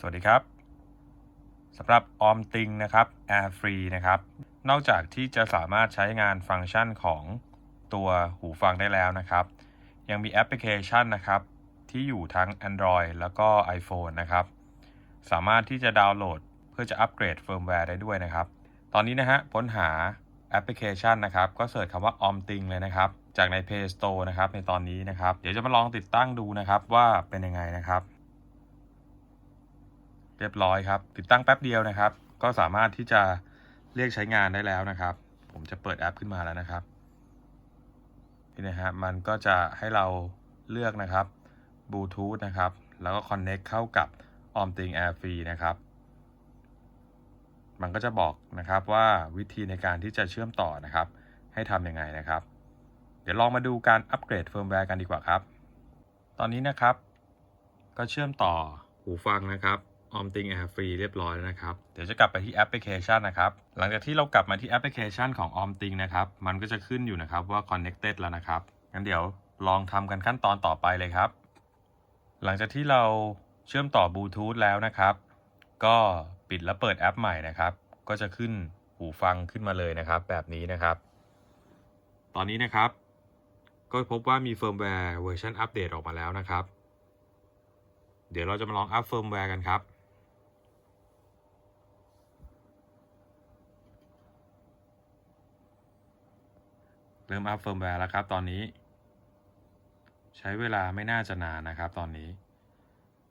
สวัสดีครับสำหรับออมติงนะครับ Air Free นะครับ นอกจากที่จะสามารถใช้งานฟังก์ชันของตัวหูฟังได้แล้วนะครับ ยังมีแอปพลิเคชันนะครับ ที่อยู่ทั้ง Android แล้วก็ iPhone นะครับ สามารถที่จะดาวน์โหลดเพื่อจะอัปเกรดเฟิร์มแวร์ได้ด้วยนะครับ ตอนนี้นะฮะค้นหาแอปพลิเคชันนะครับ ก็เสิร์ชคำว่า o m t i n g เลยนะครับ จากใน Play Store นะครับในตอนนี้นะครับ เดี๋ยวจะมาลองติดตั้งดูนะครับว่าเป็นยังไงนะครับ เรียบร้อยครับ ติดตั้งแป๊บเดียวนะครับ ก็สามารถที่จะเรียกใช้งานได้แล้วนะครับ ผมจะเปิดแอปขึ้นมาแล้วนะครับนี่นะฮะมันก็จะให้เราเลือกนะครับบลูทูธนะครับ แล้วก็ Connect เข้ากับ o m t i n g Air Free นะครับ มันก็จะบอกนะครับว่าวิธีในการที่จะเชื่อมต่อนะครับ ให้ทำยังไงนะครับ เดี๋ยวลองมาดูการอัปเกรดเฟิร์มแวร์กันดีกว่าครับ ตอนนี้นะครับ ก็เชื่อมต่อหูฟังนะครับ o m t i n g Air Free เรียบร้อยแล้วนะครับ เดี๋ยวจะกลับไปที่แอปพลิเคชันนะครับ หลังจากที่เรากลับมาที่แอปพลิเคชันของ o m t i n g นะครับ มันก็จะขึ้นอยู่นะครับว่า connected แล้วนะครับ งั้นเดี๋ยวลองทำกันขั้นตอนต่อไปเลยครับ หลังจากที่เราเชื่อมต่อบลูทูธแล้วนะครับ ก็ปิดแล้วเปิดแอปใหม่นะครับ ก็จะขึ้นหูฟังขึ้นมาเลยนะครับ แบบนี้นะครับ ตอนนี้นะครับ ก็พบว่ามีเฟิร์มแวร์เวอร์ชันอัปเดตออกมาแล้วนะครับ เดี๋ยวเราจะมาลองอัพเฟิร์มแวร์กันครับ เริ่มอัพเฟิร์มแวร์แล้วครับตอนนี้ ใช้เวลาไม่น่าจะนานนะครับตอนนี้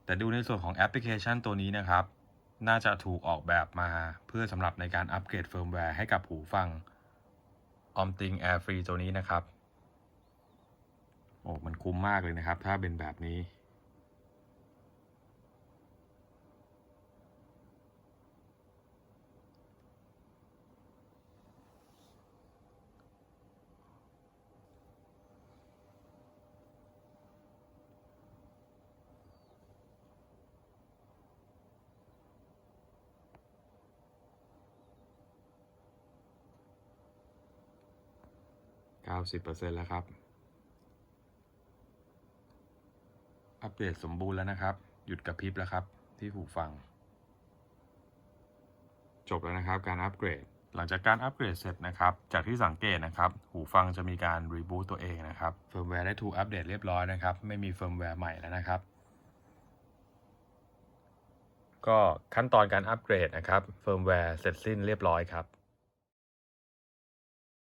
แต่ดูในส่วนของแอปพลิเคชันตัวนี้นะครับ น่าจะถูกออกแบบมาเพื่อสำหรับในการอัปเกรดเฟิร์มแวร์ให้กับหูฟัง o m t i n g Air Free ตัวนี้นะครับ โอ้ มันคุ้มมากเลยนะครับ ถ้าเป็นแบบนี้ 90%แล้วครับ อัปเดตสมบูรณ์แล้วนะครับ หยุดกระพริบแล้วครับที่หูฟัง จบแล้วนะครับการอัปเกรด หลังจากการอัปเกรดเสร็จนะครับ จากที่สังเกตนะครับ หูฟังจะมีการรีบูตตัวเองนะครับ เฟิร์มแวร์ได้ถูกอัปเดตเรียบร้อยนะครับ ไม่มีเฟิร์มแวร์ใหม่แล้วนะครับก็ขั้นตอนการอัปเกรดนะครับเฟิร์มแวร์เสร็จสิ้นเรียบร้อยครับ